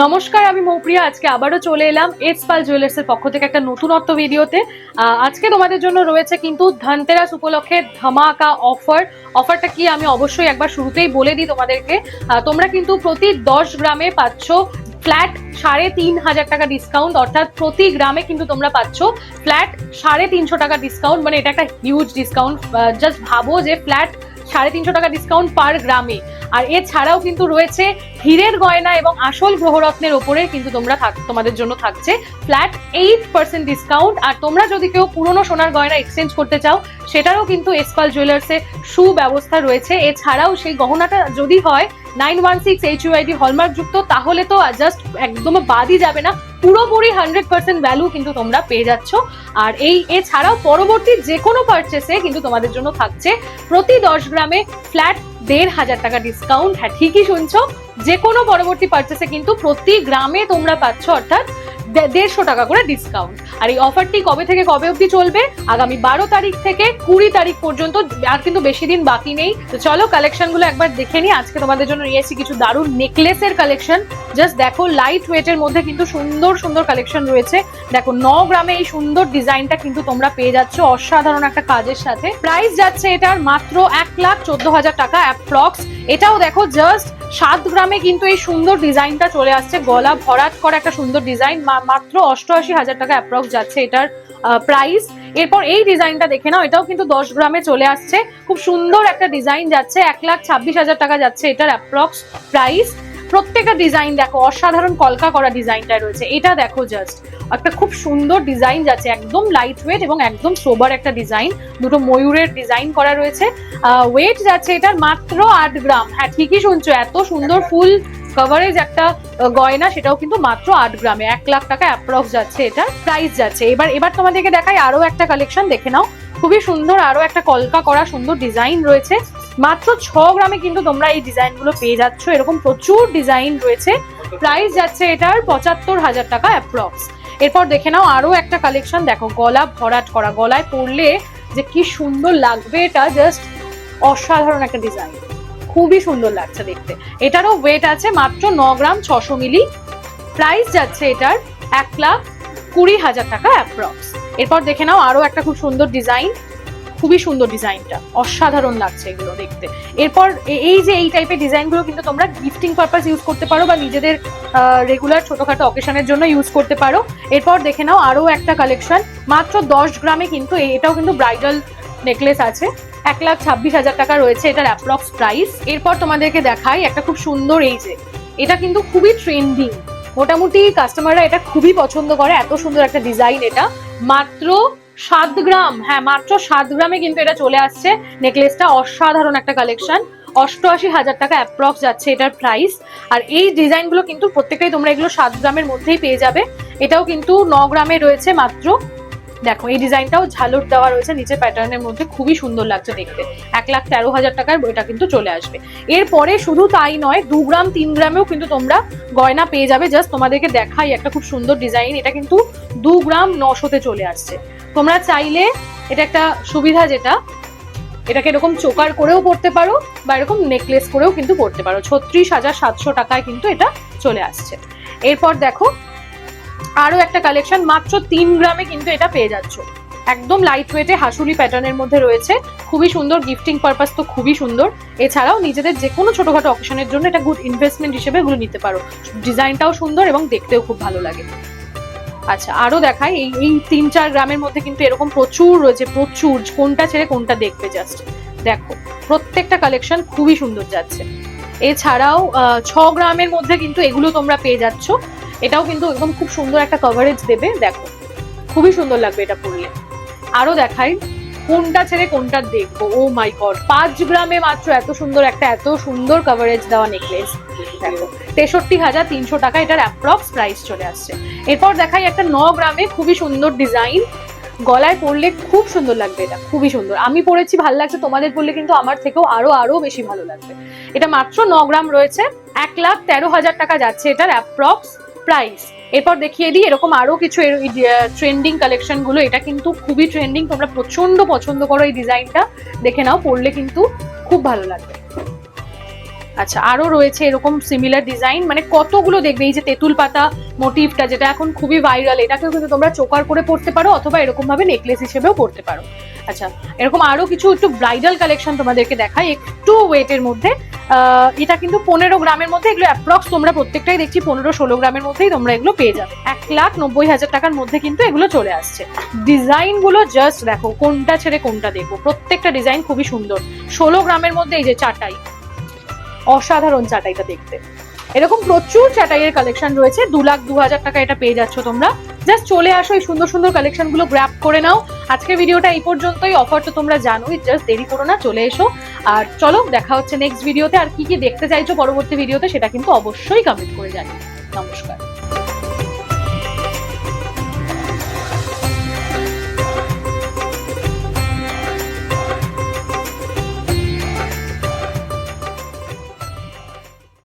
নমস্কার, আমি মৌপ্রিয়া। আজকে আবারও চলে এলাম এস পাল জুয়েলার্স এর পক্ষ থেকে একটা নতুনত্ব ভিডিওতে। আজকে তোমাদের জন্য রয়েছে কিন্তু ধনতেরাস উপলক্ষে ধামাকা অফার। অফারটা কি আমি অবশ্যই একবার শুরুতেই বলে দিই তোমাদেরকে। তোমরা কিন্তু প্রতি দশ গ্রামে পাচ্ছ ফ্ল্যাট সাড়ে তিন হাজার টাকা ডিসকাউন্ট অর্থাৎ প্রতি গ্রামে কিন্তু তোমরা পাচ্ছ ফ্ল্যাট সাড়ে তিনশো টাকা ডিসকাউন্ট মানে এটা একটা হিউজ ডিসকাউন্ট জাস্ট ভাবো যে ফ্ল্যাট সাড়ে তিনশো টাকা ডিসকাউন্ট পার গ্রামে। আর এছাড়াও কিন্তু রয়েছে হীরের গয়না এবং আসল গ্রহরত্নের ওপরে কিন্তু তোমরা থাক তোমাদের জন্য থাকছে ফ্ল্যাট এইট পার্সেন্ট ডিসকাউন্ট আর তোমরা যদি কেউ পুরনো সোনার গয়না এক্সচেঞ্জ করতে চাও, সেটারও কিন্তু এসপাল জুয়েলার্সে সুব্যবস্থা রয়েছে। এছাড়াও সেই গহনাটা যদি হয় nine one six H UID hallmark যুক্ত তাহলে তো জাস্ট একদম বাদই যাবে না। পুরোপুরি হান্ড্রেড পার্সেন্ট ভ্যালু কিন্তু তোমরা পেয়ে যাচ্ছ। আর এই এছাড়াও পরবর্তী যে কোনো পারচেসে কিন্তু তোমাদের জন্য থাকছে প্রতি দশ গ্রামে ফ্ল্যাট দেড় হাজার টাকা ডিসকাউন্ট হ্যাঁ ঠিকই শুনছো। যে কোনো পরবর্তী পারচেসে কিন্তু প্রতি গ্রামে তোমরা পাচ্ছ, অর্থাৎ দেড়শো টাকা করে ডিসকাউন্ট আর এই অফারটি কবে থেকে কবে অবধি চলবে? আগামী বারো তারিখ থেকে কুড়ি তারিখ পর্যন্ত, আর কিন্তু বেশি দিন বাকি নেই। তো চলো কালেকশনগুলো একবার দেখে নিই। আজকে তোমাদের জন্য নিয়ে এসেছি কিছু দারুণ নেকলেসের কালেকশন জাস্ট দেখো লাইট ওয়েটের মধ্যে কিন্তু সুন্দর সুন্দর কালেকশন রয়েছে। দেখো, ন গ্রামে এই সুন্দর ডিজাইনটা কিন্তু তোমরা পেয়ে যাচ্ছ অসাধারণ একটা কাজের সাথে। প্রাইস যাচ্ছে এটার মাত্র এক লাখ চোদ্দ হাজার টাকা অ্যাপ্রক্স এটাও দেখো জাস্ট সাত গ্রামে কিন্তু এই সুন্দর ডিজাইনটা চলে আসছে। গলা ভরাট করা একটা সুন্দর ডিজাইন মাত্র অষ্টআশি হাজার টাকা অ্যাপ্রক্স যাচ্ছে এটার প্রাইস এরপর এই ডিজাইনটা দেখে নাও, এটাও কিন্তু দশ গ্রামে চলে আসছে। খুব সুন্দর একটা ডিজাইন যাচ্ছে, এক লাখ ছাব্বিশ হাজার টাকা যাচ্ছে এটার অ্যাপ্রক্স প্রাইস প্রত্যেকটা ডিজাইন দেখো, অসাধারণ কলকা করা ডিজাইনটা রয়েছে। এটা দেখো জাস্ট একটা খুব সুন্দর ডিজাইন যাচ্ছে, একদম লাইট ওয়েট এবং একদম সোবার একটা ডিজাইন দুটো ময়ূরের ডিজাইন করা রয়েছে। ওয়েট যাচ্ছে এটার মাত্র আট গ্রাম। হ্যাঁ ঠিকই শুনছো, এত সুন্দর ফুল কভারেজ একটা গয়না, সেটাও কিন্তু মাত্র আট গ্রামে। এক লাখ টাকা অ্যাপ্রক্স যাচ্ছে এটার প্রাইস যাচ্ছে। এবার এবার তোমাদেরকে দেখাই আরও একটা কালেকশন দেখে নাও। খুবই সুন্দর আরও একটা কলকা করা সুন্দর ডিজাইন রয়েছে। মাত্র ছ গ্রামে কিন্তু তোমরা এই ডিজাইনগুলো পেয়ে যাচ্ছ। এরকম প্রচুর ডিজাইন রয়েছে। প্রাইস যাচ্ছে এটার পঁচাত্তর হাজার টাকা অ্যাপ্রক্স। এরপর দেখে নাও আরও একটা কালেকশন। দেখো, গলা ভরাট করা, গলায় পরলে যে কি সুন্দর লাগবে এটা, জাস্ট অসাধারণ একটা ডিজাইন। খুবই সুন্দর লাগছে দেখতে। এটারও ওয়েট আছে মাত্র ন গ্রাম ছশো মিলি। প্রাইস যাচ্ছে এটার এক লাখ কুড়ি হাজার টাকা অ্যাপ্রক্স। এরপর দেখে নাও আরও একটা খুব সুন্দর ডিজাইন। খুবই সুন্দর ডিজাইনটা। অসাধারণ লাগছে এগুলো দেখতে। এরপর এই যে এই টাইপের ডিজাইনগুলো কিন্তু তোমরা গিফটিং পারপাস ইউজ করতে পারো বা নিজেদের রেগুলার ছোটখাটো অকেশনের জন্য ইউজ করতে পারো। এরপর দেখে নাও আরও একটা কালেকশন মাত্র দশ গ্রামে কিন্তু এটাও কিন্তু ব্রাইডাল নেকলেস আছে। এক লাখ ছাব্বিশ হাজার টাকা রয়েছে এটার অ্যাপ্রক্স প্রাইস এরপর তোমাদেরকে দেখাই একটা খুব সুন্দর এই যে, এটা কিন্তু খুবই ট্রেন্ডিং মোটামুটি কাস্টমাররা এটা খুবই পছন্দ করে, এত সুন্দর একটা ডিজাইন এটা। মাত্র সাত গ্রাম হ্যাঁ মাত্র সাত গ্রামে কিন্তু এটা চলে আসছে। নেকলেসটা অসাধারণ একটা কালেকশন অষ্টআশি হাজার টাকা অ্যাপ্রক্স যাচ্ছে এটার প্রাইস আর এই ডিজাইনগুলো কিন্তু প্রত্যেকটাই তোমরা এগুলো সাত গ্রামের মধ্যেই পেয়ে যাবে। এটাও কিন্তু ন গ্রামে রয়েছে মাত্র। দেখো, এই ডিজাইনটাও ঝালর দেওয়া রয়েছে নিচে প্যাটার্নের মধ্যে। খুবই সুন্দর লাগছে দেখতে। এক লাখ তেরো হাজার টাকার এটা কিন্তু চলে আসবে। এরপরে শুধু তাই নয়, দু গ্রাম, তিন গ্রামেও কিন্তু তোমরা গয়না পেয়ে যাবে। জাস্ট তোমাদেরকে দেখাই একটা খুব সুন্দর ডিজাইন। এটা কিন্তু দু গ্রাম নশোতে চলে আসছে। তোমরা চাইলে এটা একটা সুবিধা যেটা, এটাকে এরকম চোকার করেও পড়তে পারো বা এরকম নেকলেস করেও কিন্তু পড়তে পারো। ছত্রিশ হাজার সাতশো টাকায় কিন্তু এটা চলে আসছে। এরপর দেখো আরও একটা কালেকশন মাত্র তিন গ্রামে কিন্তু এটা পেয়ে যাচ্ছ। একদম লাইট ওয়েটে হাসুলি প্যাটার্নের মধ্যে রয়েছে। খুবই সুন্দর গিফটিং পারপাস তো খুবই সুন্দর। এছাড়াও নিজেদের যে কোনো ছোটখাটো অকেশনের জন্য এটা গুড ইনভেস্টমেন্ট হিসেবে এগুলো নিতে পারো। ডিজাইনটাও সুন্দর এবং দেখতেও খুব ভালো লাগে। আচ্ছা আরও দেখাই, এই এই তিন চার গ্রামের মধ্যে কিন্তু এরকম প্রচুর রয়েছে, প্রচুর, কোনটা ছেড়ে কোনটা দেখবে জাস্ট দেখো, প্রত্যেকটা কালেকশন খুবই সুন্দর যাচ্ছে। এছাড়াও ছ গ্রামের মধ্যে কিন্তু এগুলো তোমরা পেয়ে যাচ্ছ। এটাও কিন্তু একদম খুব সুন্দর একটা কভারেজ দেবে, দেখো। খুবই সুন্দর লাগবে এটা পরলে আরও দেখাই কোনটা ছেড়ে কোনটা দেখব? ও মাই গড পাঁচ গ্রামে মাত্র এত সুন্দর একটা, এত সুন্দর কভারেজ দেওয়া নেকলেস তেষট্টি হাজার তিনশো টাকা এটার অ্যাপ্রক্স প্রাইস চলে আসছে। এরপর দেখাই একটা ন গ্রামে খুবই সুন্দর ডিজাইন গলায় পরলে খুব সুন্দর লাগবে এটা, খুবই সুন্দর। আমি পরেছি, ভালো লাগছে, তোমাদের পরলে কিন্তু আমার থেকেও আরও আরও বেশি ভালো লাগবে। এটা মাত্র ন গ্রাম রয়েছে, এক লাখ তেরো হাজার টাকা যাচ্ছে এটার অ্যাপ্রক্স প্রাইস এরপর দেখিয়ে দিই, এরকম আরও কিছু ট্রেন্ডিং কালেকশনগুলো, এটা কিন্তু খুবই ট্রেন্ডিং তোমরা প্রচণ্ড পছন্দ করো এই ডিজাইনটা দেখে নাও, পড়লে কিন্তু খুব ভালো লাগবে। আচ্ছা আরও রয়েছে এরকম সিমিলার ডিজাইন মানে কতগুলো দেখবে? এই যে তেঁতুল পাতা মোটিভটা যেটা এখন খুবই ভাইরাল এটাকেও কিন্তু তোমরা চোকার করে পড়তে পারো অথবা এরকম ভাবে নেকলেস হিসেবেও পড়তে পারো। আচ্ছা এরকম আরও কিছু একটু ব্রাইডাল কালেকশন তোমাদেরকে দেখাই, একটু ওয়েটের মধ্যে। এটা কিন্তু পনেরো গ্রামের মধ্যে, এগুলো অ্যাপ্রক্স তোমরা প্রত্যেকটাই দেখছি পনেরো ষোলো গ্রামের মধ্যেই তোমরা এগুলো পেয়ে যাবে। এক লাখ নব্বই হাজার টাকার মধ্যে কিন্তু এগুলো চলে আসছে। ডিজাইনগুলো জাস্ট দেখো, কোনটা ছেড়ে কোনটা দেখো। প্রত্যেকটা ডিজাইন খুবই সুন্দর। ষোলো গ্রামের মধ্যে এই যে চাটাই অসাধারণ চাটাইটা দেখতে। এরকম প্রচুর চাটাইয়ের কালেকশন রয়েছে। দু লাখ দু হাজার টাকা এটা পেয়ে যাচ্ছ তোমরা। জাস্ট চলে আসো এই সুন্দর সুন্দর কালেকশনগুলো গ্র্যাপ করে নাও। আজকের ভিডিওটা এই পর্যন্তই। অফার তো তোমরা জানোই জাস্ট দেরি করো না, চলে এসো। আর চলো, দেখা হচ্ছে নেক্সট ভিডিওতে আর কি কি দেখতে চাইছো পরবর্তী ভিডিওতে সেটা কিন্তু অবশ্যই কমেন্ট করে জানি নমস্কার।